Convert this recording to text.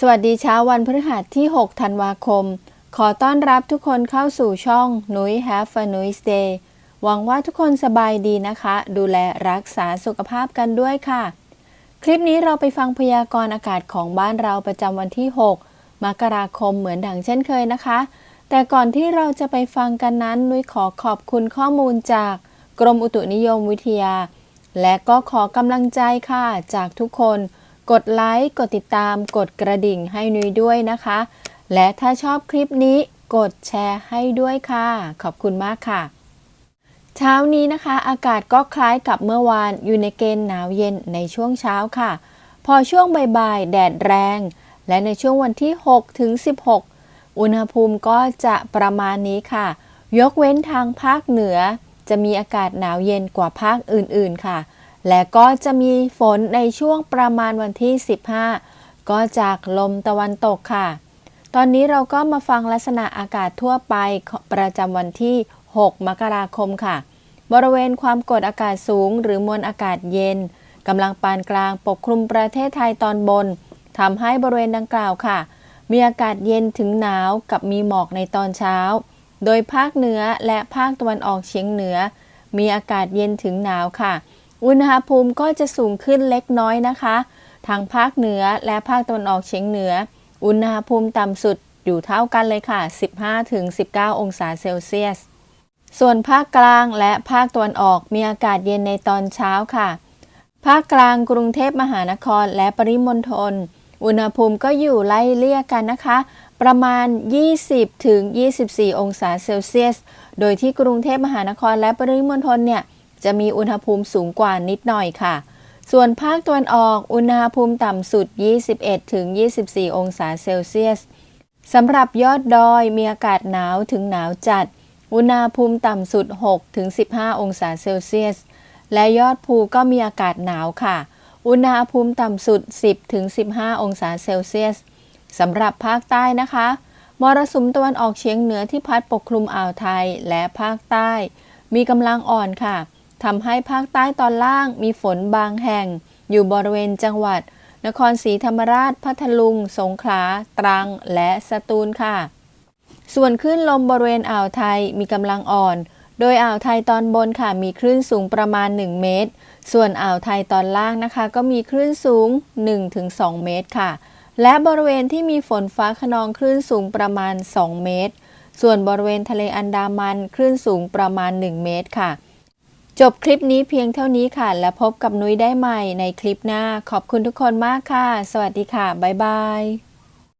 สวัสดีเช้าวันพฤหัสที่ 6 ธันวาคม ขอต้อนรับทุกคนเข้าสู่ช่องนุ้ย Have a Nuis Day หวังว่าทุกคนสบายดีนะคะ ดูแลรักษาสุขภาพกันด้วยค่ะ คลิปนี้เราไปฟังพยากรณ์อากาศของบ้านเราประจำวันที่ 6 มกราคมเหมือนดังเช่นเคยนะคะ แต่ก่อนที่เราจะไปฟังกันนั้น นุ้ยขอขอบคุณข้อมูลจากกรมอุตุนิยมวิทยา และก็ขอกำลังใจค่ะจากทุกคน กดไลค์ กดติดตาม กดกระดิ่งให้นุ้ยด้วยนะคะ และถ้าชอบคลิปนี้กดแชร์ให้ด้วยค่ะ ขอบคุณมากค่ะ เช้านี้นะคะ อากาศก็คล้ายกับเมื่อวานอยู่ในเกณฑ์หนาวเย็นในช่วงเช้าค่ะ พอช่วงบ่ายๆ แดดแรง และในช่วงวันที่ 6 ถึง 16 อุณหภูมิก็จะประมาณนี้ค่ะ ยกเว้นทางภาคเหนือ จะมีอากาศหนาวเย็นกว่าภาคอื่นๆค่ะ และก็จะมีฝนในช่วงประมาณวันที่ 15 ก็จากลมตะวันตกค่ะ ตอนนี้เราก็มาฟังลักษณะอากาศทั่วไปประจำวันที่ 6 มกราคมค่ะ บริเวณความกดอากาศสูง หรือมวลอากาศเย็นกำลังปานกลางปกคลุมประเทศไทยตอนบนทำให้บริเวณดังกล่าวค่ะ มีอากาศเย็นถึงหนาวกับมีหมอกในตอนเช้า โดยภาคเหนือและภาคตะวันออกเฉียงเหนือ มีอากาศเย็นถึงหนาวค่ะ อุณหภูมิก็จะสูงขึ้นเล็กน้อยนะคะ ทางภาคเหนือและภาคตะวันออกเฉียงเหนือ อุณหภูมิต่ำสุดอยู่เท่ากันเลยค่ะ 15-19 องศาเซลเซียส ส่วนภาคกลางและภาคตะวันออกมีอากาศเย็นในตอนเช้าค่ะ ภาคกลางกรุงเทพมหานครและปริมณฑล อุณหภูมิก็อยู่ไล่เลี่ยกันนะคะ ประมาณ 20-24 องศาเซลเซียส โดยที่กรุงเทพมหานครและปริมณฑลเนี่ย จะมีอุณหภูมิสูงกว่านิดหน่อยค่ะ ส่วนภาคตะวันออกอุณหภูมิต่ำสุด 21-24 องศาเซลเซียสสำหรับยอดดอยมีอากาศหนาวถึงหนาวจัด อุณหภูมิต่ำสุด 6-15 องศาเซลเซียส และยอดภูก็มีอากาศหนาวค่ะ อุณหภูมิต่ำสุด 10-15 องศาเซลเซียสสำหรับภาคใต้นะคะ มรสุมตะวันออกเฉียงเหนือที่พัดปกคลุมอ่าวไทยและภาคใต้ มีกำลังอ่อนค่ะ ทำให้ภาคใต้ตอนล่างมีฝนบางแห่ง อยู่บริเวณจังหวัด นครศรีธรรมราช พัทลุง สงขลา ตรัง และสตูลค่ะ ส่วนคลื่นลมบริเวณอ่าวไทยมีกำลังอ่อน โดยอ่าวไทยตอนบนค่ะมีคลื่นสูงประมาณ 1 เมตร ส่วนอ่าวไทยตอนล่างนะคะ ก็มีคลื่นสูง 1-2 เมตรค่ะ และบริเวณที่มีฝนฟ้าขนองคลื่นสูงประมาณ 2 เมตร ส่วนบริเวณทะเลอันดามันคลื่นสูงประมาณ 1 เมตรค่ะ จบคลิปนี้เพียงเท่านี้ค่ะ และพบกับนุ้ยได้ใหม่ในคลิปหน้า ขอบคุณทุกคนมากค่ะ สวัสดีค่ะ บ๊ายบาย